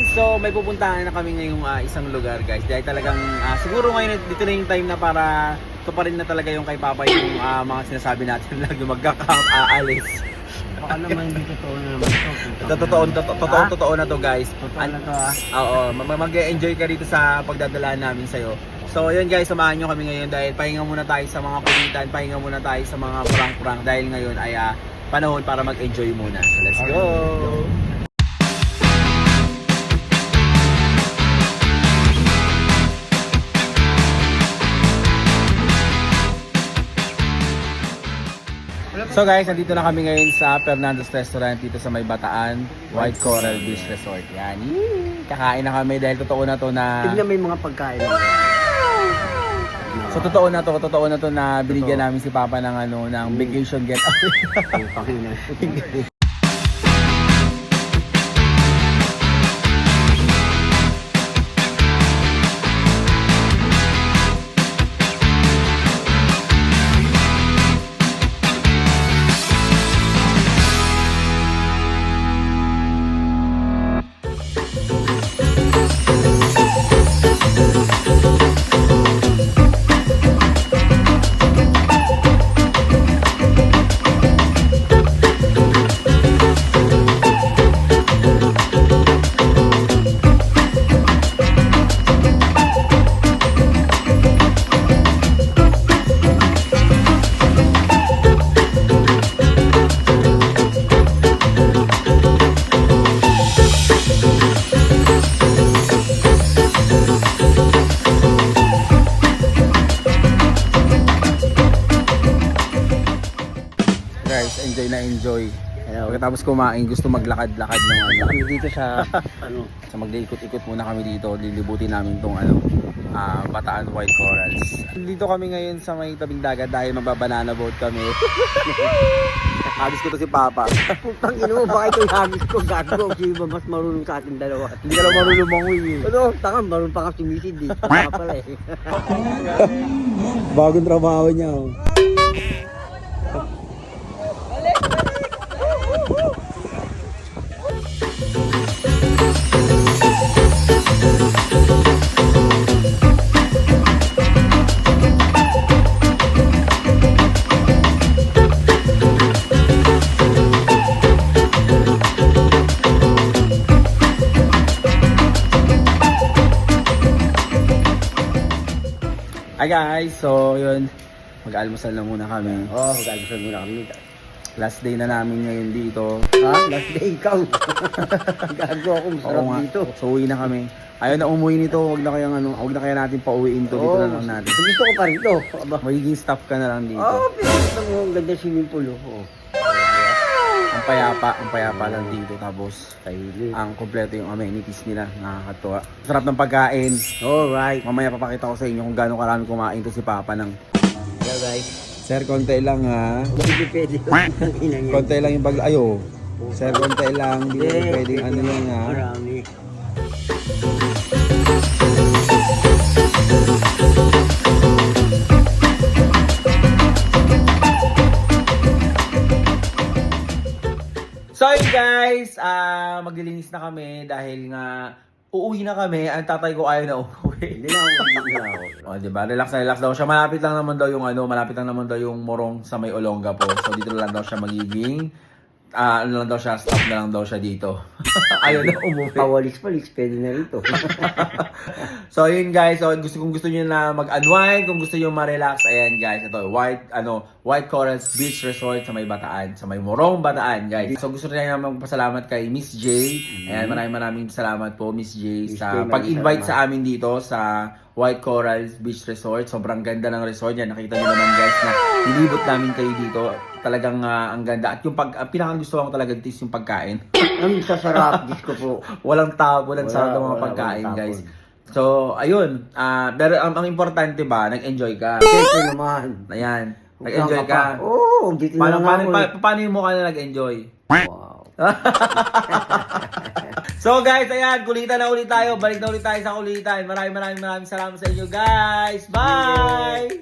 guys, so may pupuntahan na kami ngayong ah, isang lugar guys. Dahil talagang ah, siguro ngayon dito na yung time na para ito pa rin na talaga yung kay Papa yung ah, mga sinasabi natin lagi magka-camp aalis. Baka naman hindi totoo na naman ito. Totoo, totoo, totoo, totoo na to guys. Totoo na to ah. Oo, mag- mag-enjoy ka dito sa pagdadala namin sa'yo. So yun guys, samahan nyo kami ngayon dahil pahinga muna tayo sa mga kulitan, pahinga muna tayo sa mga prank-prank dahil ngayon ay ah, panahon para mag-enjoy muna. So let's go! So guys, nandito na kami ngayon sa Fernando's Restaurant dito sa May Bataan, White Coral Beach Resort. Yan. Yee! Kakain na kami dahil totoo na to na Tignan mo yung mga pagkain. So totoo na to, totoo na to na binigyan namin si Papa ng ano ng vacation getaway. Ang. Guys, enjoy na enjoy. Hello. Pagkatapos kumain, gusto maglakad-lakad ng ano. Kami dito sa ano, So maglikot-ikot muna kami dito, lilibutin namin tong ano, ah, Bataan White Corals. Dito kami ngayon sa may tabing dagat dahil magbabanana boat kami. Habis ko to si Papa. putang ino mo, baka ito hagis ko, gago. Sino ba mas marunong sa ating dalawa? Hindi ka lang marunong manguy eh. Ano, tanga, marunong pa ka sumisid eh. Tanga pala eh. Bagong trabaho niya. Oh. Hi guys, so yun, mag-almusal na muna kami. Oo, oh, mag-almusal muna kami. Last day na namin ngayon dito. Ha? Last day ikaw. Gago ako, masarap nga. dito. So uwi na kami. Ayaw na umuwi nito, wag na kaya ano, wag na kaya natin pauwiin to dito Oo, na lang natin. Gusto ko pa rito. Aba. Magiging staff ka na lang dito. Oo, oh, pinagkita mo ang ganda swimming pool. Oh. Payapa, ang payapa lang dito tapos ang kompleto yung amenities nila, nakakatuwa. Sarap ng pagkain. Alright. Mamaya papakita ko sa inyo kung gaano karami kumain to si Papa ng Hello guys. Sir, konti lang ha. Hindi pwede yan. Konti lang yung bag... Ayo. Sir, konti lang. Hindi Eh, pwedeng ano yan ha. Marami. Guys, ah maglilinis na kami dahil nga uuwi na kami. Ang tatay ko ayaw na umuwi. Hindi na na ako. O, di ba? Relax na relax daw siya. Malapit lang naman daw yung ano, malapit lang naman daw yung morong sa may Olonga po. So dito lang daw siya magiging ah ano lang daw siya, stop na lang daw siya dito. ayaw na umuwi. Pawalis-palis, pwede na rito. So yun guys, so gusto kung gusto niyo na mag-unwind, kung gusto niyo ma-relax, ayan guys, ito White ano, White Corals Beach Resort sa may Bataan, sa may Morong Bataan, guys. So gusto rin namin magpasalamat kay Miss J. Ayan, maraming maraming salamat po Miss J sa pag-invite sa amin dito sa White Corals Beach Resort. Sobrang ganda ng resort yan. Nakita niyo naman guys na nilibot namin kayo dito. Talagang ah, ang ganda. At yung pag, pinakang gusto ko talaga dito is yung pagkain. Ang sasarap, Diyos ko po. walang tao, walang Wala, sarado mga wala, pagkain, walang guys. tapon. So, ayun. ah pero ang, ang importante ba, nag-enjoy ka. Siyempre naman. Ayan. Nag-enjoy ka. Oo, dito na Paano, lang paano, ako. pa, eh. paano yung mukha na nag-enjoy? Wow. So guys, ayan, kulitan na ulit tayo. Balik na ulit tayo sa kulitan. Maraming maraming maraming salamat sa inyo guys. Bye!